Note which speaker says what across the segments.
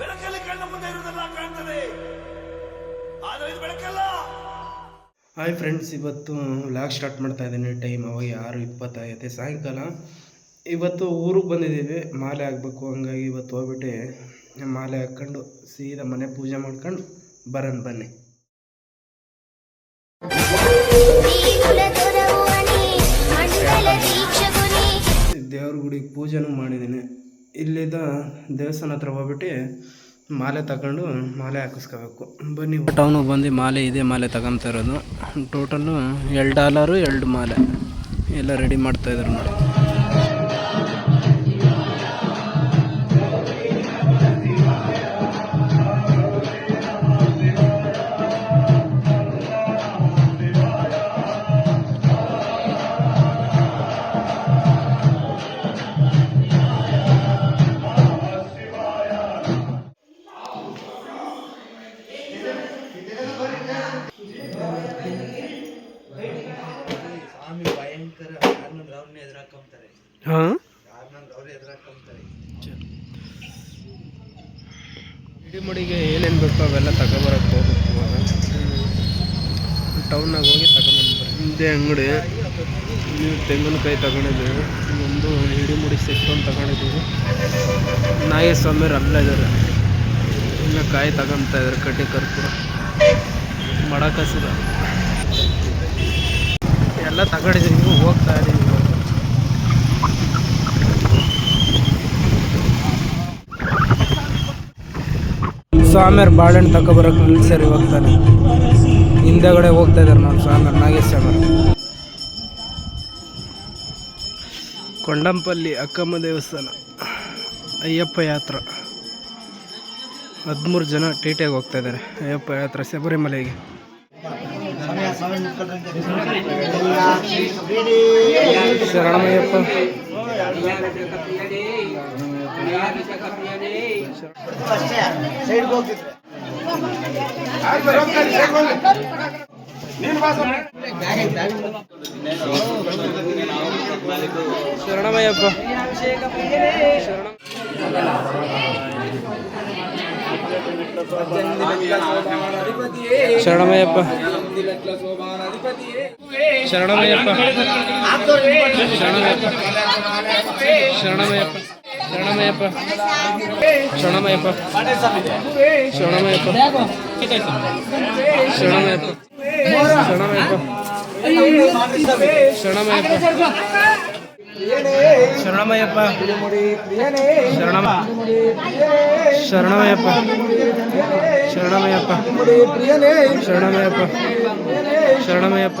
Speaker 1: ಬೆಳಕಲ್ಲಿ ಮುಂದೆ ಇರುವುದೆಲ್ಲ ಕಾಣ್ತದೆ. ಆದರೆ ಇದು ಬೆಳಕಲ್ಲ.
Speaker 2: ಹಾಯ್ ಫ್ರೆಂಡ್ಸ್ ಇವತ್ತು ಲಾಗ್ ಸ್ಟಾರ್ಟ್ ಮಾಡ್ತಾ ಇದ್ದೀನಿ. ಟೈಮ್ ಅವಾಗ ಆರು ಇಪ್ಪತ್ತಾಗೈತೆ. ಸಾಯಂಕಾಲ. ಇವತ್ತು ಊರಿಗೆ ಬಂದಿದ್ದೀವಿ. ಮಾಲೆ ಹಾಕಬೇಕು. ಹಂಗಾಗಿ ಇವತ್ತು ಹೋಗ್ಬಿಟ್ಟು ಮಾಲೆ ಹಾಕ್ಕೊಂಡು ಸೀದಾ ಮನೆ ಪೂಜೆ ಮಾಡ್ಕೊಂಡು ಬರೋಣ ಬನ್ನಿ. ದೇವ್ರ ಗುಡಿಗೆ ಪೂಜೆನೂ ಮಾಡಿದ್ದೀನಿ. ಇಲ್ಲಿದ್ದ ದೇವಸ್ಥಾನ ಹತ್ರ ಹೋಗ್ಬಿಟ್ಟು ಮಾಲೆ ತಗೊಂಡು ಮಾಲೆ ಹಾಕಿಸ್ಕೋಬೇಕು. ಬನ್ನಿ. ಟೌನು ಬಂದು ಮಾಲೆ ಇದೆ, ಮಾಲೆ ತಗೊಂತ ಇರೋದು. ಟೋಟಲ್ಲು ಎರಡು ಡಾಲರು ಎರಡು ಮಾಲೆ. ಎಲ್ಲ ರೆಡಿ ಮಾಡ್ತಾ ಇದ್ದಾರೆ ನೋಡಿ. ಹಾಂ? ಇಡಿಮಡಿಗೆ ಏನೇನು ಬೇಕೋ ಅವೆಲ್ಲ ತಗೊಬರಕ್ಕೆ ಹೋಗ್ಬೇಕು ಟೌನ್ನಾಗ ಹೋಗಿ ತಗೊಂಬಂದ್ಬರ್ರಿ ಹಿಂದೆ ಅಂಗಡಿ. ನೀವು ತೆಂಗಿನಕಾಯಿ ತಗೊಂಡಿದ್ದೀವಿ ಒಂದು ಇಡಿಮುಡಿ ಸೆಟ್ ತಗೊಂಡಿದ್ದೀವಿ ತಗೊಂಡಿದ್ದೀವಿ ನಾಗೇಸ್ವಾಮಿಯವ್ರು ಅಲ್ಲೇ ಇದ್ದಾರೆ ಇನ್ನು ಕಾಯಿ ತಗೊಂತ ಇದ್ದಾರೆ ಕಡ್ಡಿ ಕರ್ಪೂರ. ಮಡಕಸಿದ. ಎಲ್ಲ ತಗೊಂಡಿದ್ದೀವಿ ಹೋಗ್ತಾ ಇದ್ದೀವಿ ಬಾಳೆಣ್ಣು ಬಾಳೆಹಣ್ಣು ತಗೊಬರಕ್ಕೆ ಇವಾಗ ತಾನೆ. ಹಿಂದೆಗಡೆ ಹೋಗ್ತಾ ಇದ್ದಾರೆ ನೋಡಿ ಸ್ವಾಮಿಯರ್ ನಾಗೇಶ್ ಕೊಂಡಂಪಲ್ಲಿ ಅಕ್ಕಮ್ಮ ದೇವಸ್ಥಾನ. ಅಯ್ಯಪ್ಪ ಯಾತ್ರ. ಹದಿಮೂರು ಜನ ಟೀಟೆಗೆ ಹೋಗ್ತಾ ಇದ್ದಾರೆ ಅಯ್ಯಪ್ಪ ಯಾತ್ರ, ಶಬರಿಮಲೆಗೆ. ಶರಣಮಯ್ಯಪ್ಪ. ಶರಣಮಯ್ಯಪ್ಪ ಶರಣ ಶರಣಮಯ್ಯಪ್ಪ ಶರಣಮಯ್ಯಪ್ಪ. ಶರಣಮಯ್ಯಪ್ಪ. ಶರಣಮಯ್ಯಪ್ಪ. ಶರಣಮಯ್ಯಪ್ಪ. ಶರಣಮಯ್ಯಪ್ಪ. ಶರಣಮಯ್ಯಪ್ಪ. ಶರಣಮಯ್ಯಪ್ಪ. ಶರಣಮಯ್ಯಪ್ಪ ಶರಣಮಯ್ಯಪ್ಪ. ಶರಣಮಯ್ಯಪ್ಪ. ಶರಣಮ ಶರಣಮಯ್ಯಪ್ಪ. ಶರಣಮಯ್ಯಪ್ಪ. ಶರಣಮಯ್ಯಪ್ಪ. ಶರಣಮಯ್ಯಪ್ಪ.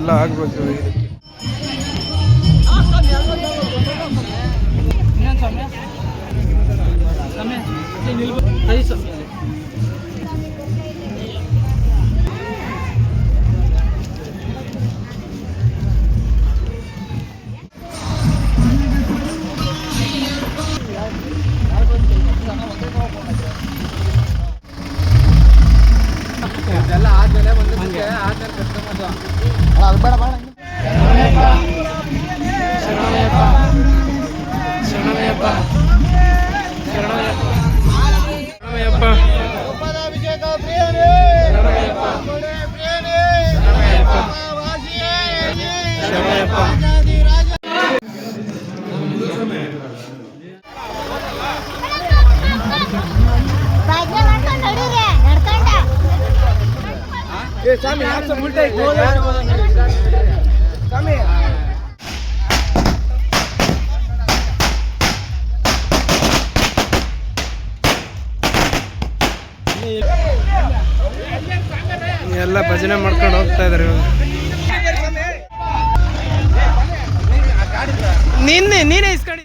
Speaker 2: الله أكبر كبير ¡Para, para, para! ಎಲ್ಲ ಭಜನೆ ಮಾಡ್ಕೊಂಡು
Speaker 3: ಹೋಗ್ತಾ ಇದಾರೆ ನಿನ್ನೆ ನೀನೇ ಇಸ್ಕೊಂಡಿ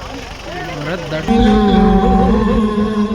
Speaker 3: परत दडली